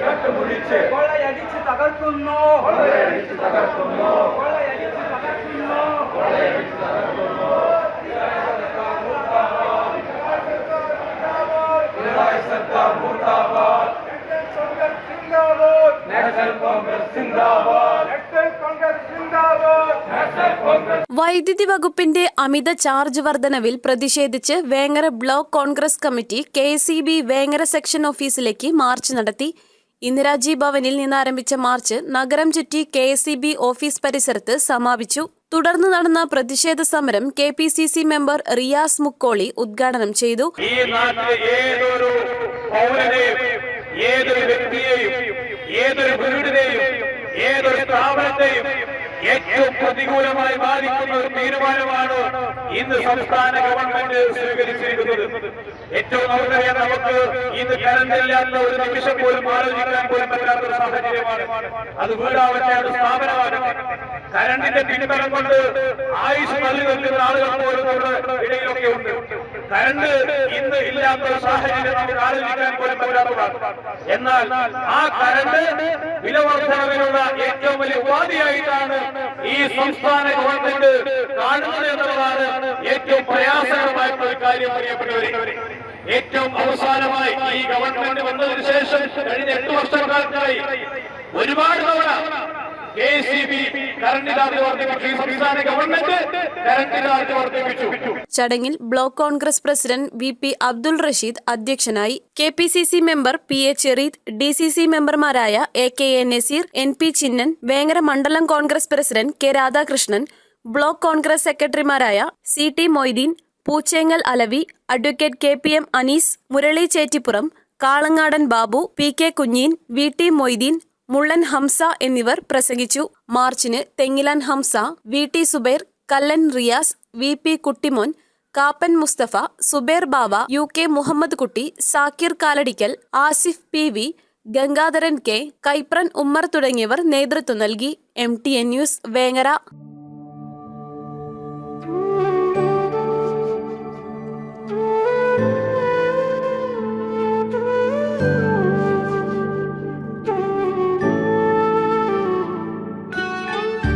കട്ടുമുടിച്ച് കൊള്ളയടിച്ച് തകർക്കുന്നു കൊള്ളയടിച്ച് തകർക്കുന്നു നാഷണൽ കോൺഗ്രസ് സിന്ദാബാദ് നാഷണൽ കോൺഗ്രസ് സിന്ദാബാദ് നാഷണൽ കോൺഗ്രസ് വൈദ്യുതി വകുപ്പിന്റെ അമിത ചാർജ് വർധനവിൽ പ്രതിഷേധിച്ച് Vengara block Congress committee K Vengara section ഓഫീസിലേക്ക് മാർച്ച് നടത്തി. ഇന്ദിരാജി ഭവനിൽ നിന്ന് ആരംഭിച്ച മാർച്ച് നഗരം ചുറ്റി കെ ഓഫീസ് പരിസരത്ത് സമാപിച്ചു. തുടർന്ന് നടന്ന പ്രതിഷേധ സമരം K P C C member Riyas Mukkoli ഉദ്ഘാടനം ചെയ്തു. ഏതൊരു ഏതൊരു വ്യക്തിയെയും ഏതൊരു വീടിനെയും ഏറ്റവും പ്രതികൂലമായി ബാധിക്കുന്ന ഒരു തീരുമാനമാണ് ഇന്ന് സംസ്ഥാന ഗവൺമെന്റ് സ്വീകരിച്ചിരിക്കുന്നത്. ഏറ്റവും നമുക്കറിയാം നമുക്ക് ഇന്ന് കരണ്ടില്ലാത്ത ഒരു നിമിഷം പോലും ആലോചിക്കാൻ പോലും പറ്റാത്ത ഒരു സാഹചര്യമാണ്. അത് വീടാവട്ടെ അത് സ്ഥാപനമാകട്ടെ കരണ്ടിന്റെ പിൻബലം കൊണ്ട് ആയുഷ് നൽകി നിൽക്കുന്ന ആളുകൾ പോലും ഇടയിലൊക്കെ ഉണ്ട്. കരണ്ട് ഇന്ന് ഇല്ലാത്ത സാഹചര്യം പോലും പറ്റാത്തതാണ്. എന്നാൽ ആ കരണ്ട് വില വർധനവിനുള്ള ഏറ്റവും വലിയ ഉപാധിയായിട്ടാണ് ഈ സംസ്ഥാന ഗവൺമെന്റ് കാണുന്നത് എന്നുള്ളതാണ് ഏറ്റവും പ്രയാസകരമായിട്ടുള്ള ഒരു കാര്യം പ്രിയപ്പെട്ടവരെ ഏറ്റവും അവസാനമായി ഈ ഗവൺമെന്റ് വന്നതിന് ശേഷം കഴിഞ്ഞ എട്ട് വർഷക്കാലത്തായി ഒരുപാട് തവണ കെ സി ബി ചടങ്ങിൽ block Congress president V P Abdul Rasheed അധ്യക്ഷനായി K P C C member P A Chereed D C C മെമ്പർമാരായ A K A Naseer N P Chinnan Vengara മണ്ഡലം Congress president K Radhakrishnan block Congress സെക്രട്ടറിമാരായ C T Moideen Poochengal Alavi advocate K P M Anees Murali Chettipuram Kalangadan Babu P K Kunheen V T Moideen Mullan Hamsa എന്നിവർ പ്രസംഗിച്ചു. മാർച്ചിന് Thengilan Hamsa V T Subair Kallan Riyas V P Kuttimon Kappan Musthafa Suber Bava U K Muhammad Kutty Sakir Kaladikkal Asif P V Gangadharan K Kaipran Ummer തുടങ്ങിയവർ നേതൃത്വം നൽകി. M T N news Vengara.